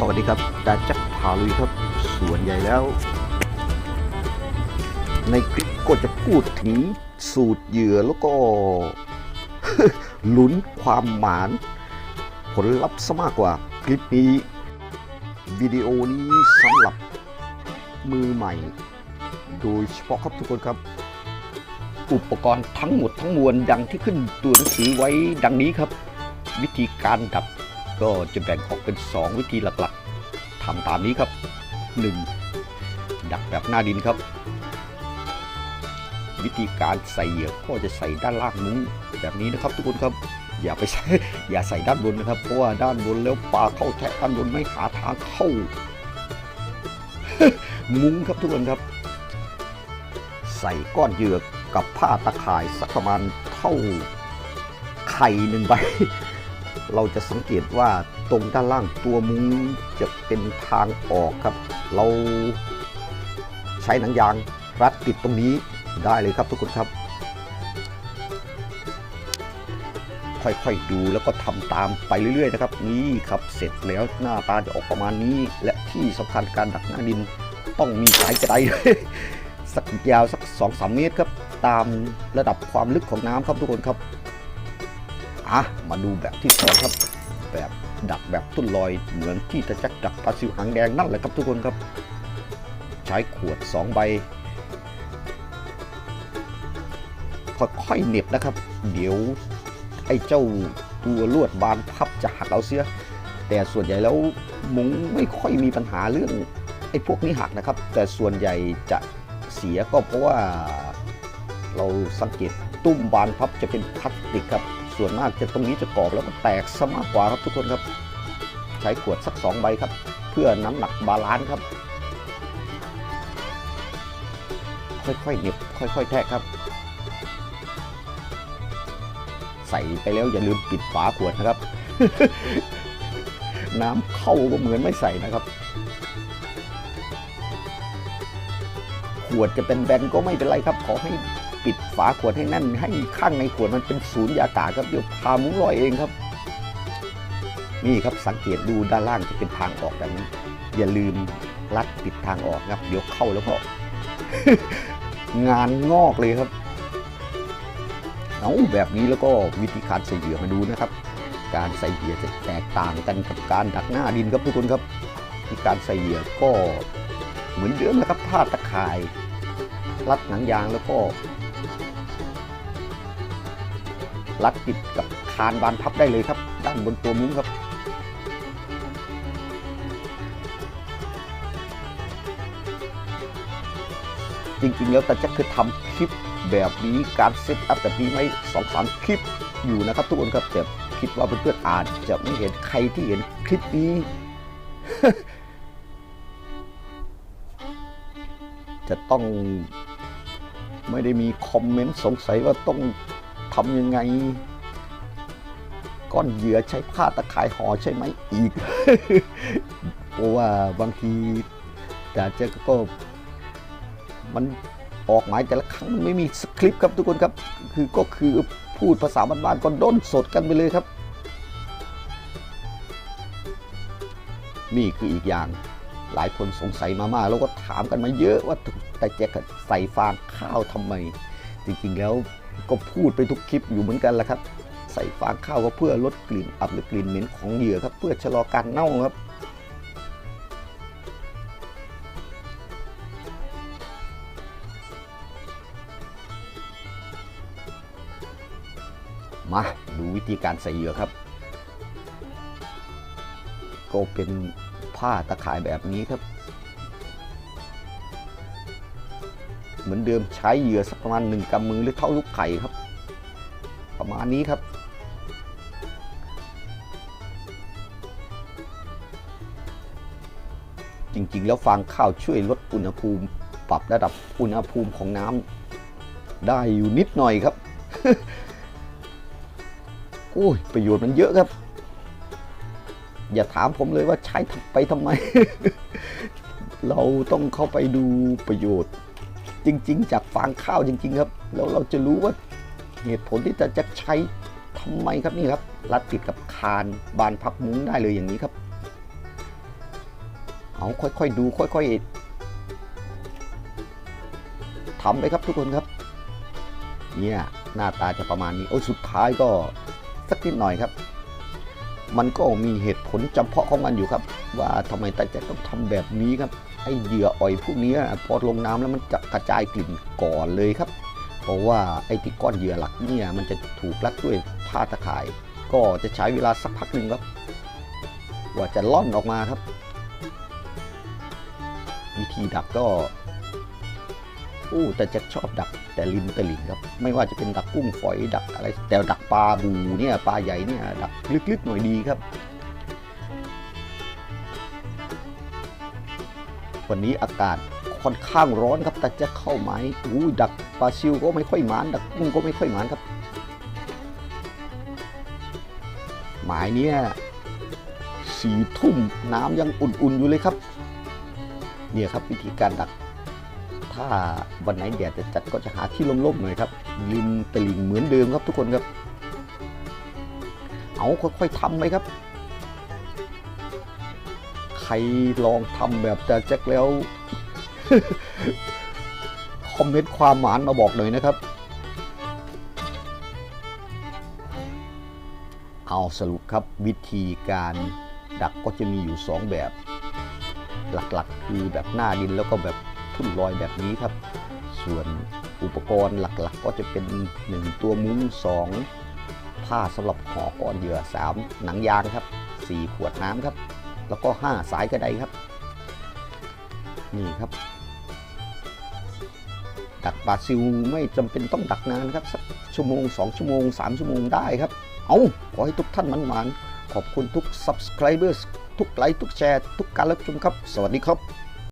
สวัสดีครับดาจักพาลุยครับ ส่วนใหญ่แล้ว ในคลิปก็จะพูดถึงสูตรเหยื่อแล้วก็ลุ้นความหมาน ผลลัพธ์ซะมากกว่า คลิปนี้ วิดีโอนี้สำหรับมือใหม่ โดยเฉพาะครับทุกคนครับ อุปกรณ์ทั้งหมดทั้งมวลดังที่ขึ้นตัวหนังสือไว้ดังนี้ครับ วิธีการดับก็จะแบ่งออกเป็น 2 วิธีหลักๆ ตามนี้ครับ 1. ดักแบบหน้าดินครับ วิธีการใส่เหยื่อก็จะใส่ด้านล่างมุ้งแบบนี้นะครับ ทุกคนครับอย่าไปใส่อย่าใส่ด้านบนนะครับ เพราะว่าด้านบนแล้วปลาเข้าแทะด้านบนไม่หาทางเข้า มุ้งครับทุกคนครับ ใส่ก้อนเหยื่อกับผ้าตะข่ายสักประมาณเท่าไข่หนึ่งใบ เราจะสังเกตว่าตรงด้านล่างตัวมุ้งจะเป็นทางออกครับ เราใช้หนังยางรัดติดตรงนี้ได้เลยครับทุกคนครับ ค่อยๆดูแล้วก็ทำตามไปเรื่อยๆนะครับ นี่ครับเสร็จแล้วหน้าตาจะออกประมาณนี้ และที่สำคัญการดักหน้าดินต้องมีสายกระไดสักยาวสัก2อสเมตรครับ ตามระดับความลึกของน้ำครับทุกคนครับ อะมาดูแบบที่สองครับ แบบดักแบบทุ่นลอยเหมือนที่ตะจักดักปลาซิวหางแดงนั่นแหละครับทุกคนครับ ใช้ขวด 2 ใบค่อยๆเหน็บนะครับ เดี๋ยวไอ้เจ้าตัวลวดบานพับจะหักเอาเสีย แต่ส่วนใหญ่แล้วมุงไม่ค่อยมีปัญหาเรื่องไอ้พวกนี้หักนะครับ แต่ส่วนใหญ่จะเสียก็เพราะว่าเราสังเกตตุ้มบานพับจะเป็นพลาสติกครับ ส่วนมากจะตรงนี้จะกรอบแล้วก็แตกซะมากกว่าครับทุกคนครับ ใช้ขวดสัก 2 ใบครับ เพื่อน้ำหนักบาลานซ์ครับ ค่อยๆเหน็บค่อย ๆ แทกครับ ใส่ไปแล้วอย่าลืมปิดฝาขวดนะครับ น้ำเข้าก็เหมือนไม่ใส่นะครับขวดจะเป็นแบนก็ไม่เป็นไรครับ ขอให้ ปิดฝาขวดให้แน่นให้ข้างในขวดมันเป็นศูนย์ยากาศครับเดี๋ยวพามุ้งลอยเองครับ นี่ครับสังเกตดูด้านล่างจะเป็นทางออกแบบนี้ อย่าลืมรัดปิดทางออกครับ เดี๋ยวเข้าแล้วก็ งานงอกเลยครับเอาแบบนี้แล้วก็วิธีการใส่เหยื่อมาดูนะครับ การใส่เหยื่อจะแตกต่างกันกับการดักหน้าดินครับทุกคนครับการใส่เหยื่อก็เหมือนเดิมนะครับผ้าตะข่ายรัดหนังยางแล้วก็ รัดติดกับคานบานพับได้เลยครับ ด้านบนตัวมุ้งครับ จริงๆแล้วแต่จะคือทำคลิปแบบนี้การเซตอัพแบบนี้ไว้สองสามคลิปอยู่นะครับทุกคนครับแต่คิดว่าเพื่อนๆอาจจะไม่เห็นใครที่เห็นคลิปนี้ จะต้อง ไม่ได้มีคอมเมนต์สงสัยว่าต้องทำยังไง ก้อนเหยื่อใช้ผ้าตะข่ายห่อใช่ไหมอีก เพราะว่าบางทีแต่เจะก็มันออกหมายแต่ละครั้งมันไม่มีสคริปต์ครับทุกคนครับ คือก็คือพูดภาษาบ้านๆก็ด้นสดกันไปเลยครับ นี่คืออีกอย่าง หลายคนสงสัยมามากแล้วก็ถามกันมาเยอะว่าแต่แจ็คใส่ฟางข้าวทำไม จริงๆแล้วก็พูดไปทุกคลิปอยู่เหมือนกันแหละครับ ใส่ฟางข้าวก็เพื่อลดกลิ่นอับหรือกลิ่นเหม็นของเหยื่อครับ เพื่อชะลอการเน่าครับมาดูวิธีการใส่เหยื่อครับ ก็เป็น ผ้าตะข่ายแบบนี้ครับ เหมือนเดิมใช้เหยื่อสักประมาณหนึ่งกำมือหรือเท่าลูกไข่ครับ ประมาณนี้ครับ จริงๆ แล้วฟางข้าวช่วยลดอุณหภูมิ ปรับระดับอุณหภูมิของน้ำได้อยู่นิดหน่อยครับ โอ้ยประโยชน์มันเยอะครับ อย่าถามผมเลยว่าใช้ไปทำไม เราต้องเข้าไปดูประโยชน์ จริง ๆ จากฟางข้าวจริง ๆ ครับ แล้วเราจะรู้ว่าเหตุผลที่จะจะใช้ทำไมครับนี่ครับ รัดติดกับคานบานพับมุ้งได้เลยอย่างนี้ครับ เอาค่อยๆดูค่อยๆทำไปครับทุกคนครับ เนี่ยหน้าตาจะประมาณนี้ โอ้ยสุดท้ายก็สักนิดหน่อยครับ มันก็มีเหตุผลจำเพาะของมันอยู่ครับ ว่าทำไมตาแจ็คต้องทำแบบนี้ครับไอเหยื่ออ่อยพวกนี้พอลงน้ำแล้วมันจะกระจายกลิ่นก่อนเลยครับ เพราะว่าไอที่ก้อนเหยื่อหลักเนี่ยมันจะถูกรัดด้วยผ้าตะข่าย ก็จะใช้เวลาสักพักหนึ่งครับกว่าจะล่อนออกมาครับ วิธีดักก็ อู้แต่จะชอบดักแต่ริมตลิ่งครับ ไม่ว่าจะเป็นดักกุ้งฝอยดักอะไร แต่ดักปลาบูเนี่ยปลาใหญ่เนี่ยดักลึกๆหน่อยดีครับ วันนี้อากาศค่อนข้างร้อนครับแต่จะเข้าไหมอู้ดักปลาซิวก็ไม่ค่อยหมานดักกุ้งก็ไม่ค่อยหมานครับ หมายเนี้ยสี่ทุ่มน้ำยังอุ่นๆอยู่เลยครับ เนี่ยครับวิธีการดัก ถ้าวันไหนแดดจะจัดก็จะหาที่ร่มๆหน่อยครับริมตลิ่งเหมือนเดิมครับทุกคนครับ เอาค่อยๆทำไปครับ ใครลองทำแบบจะแจ็คแล้ว คอมเมนต์ความหมานมาบอกหน่อยนะครับ เอาสรุปครับวิธีการดักก็จะมีอยู่ 2 แบบ หลักๆ คือแบบหน้าดินแล้วก็แบบ ทุ่นลอยแบบนี้ครับ ส่วนอุปกรณ์หลักๆ ก็จะเป็น 1 ตัวมุ้ง 2 ผ้าสำหรับห่อก้อนเหยื่อ 3 หนังยางครับ 4 ขวดน้ำครับ แล้วก็ 5 สายกระไดครับ นี่ครับ ดักปลาซิวไม่จำเป็นต้องดักนานครับสักชั่วโมง 2 ชั่วโมง 3 ชั่วโมงได้ครับ เอาขอให้ทุกท่านมันมานขอบคุณทุก subscribers ทุกไลค์ ทุกแชร์ ทุกการรับชมครับ สวัสดีครับ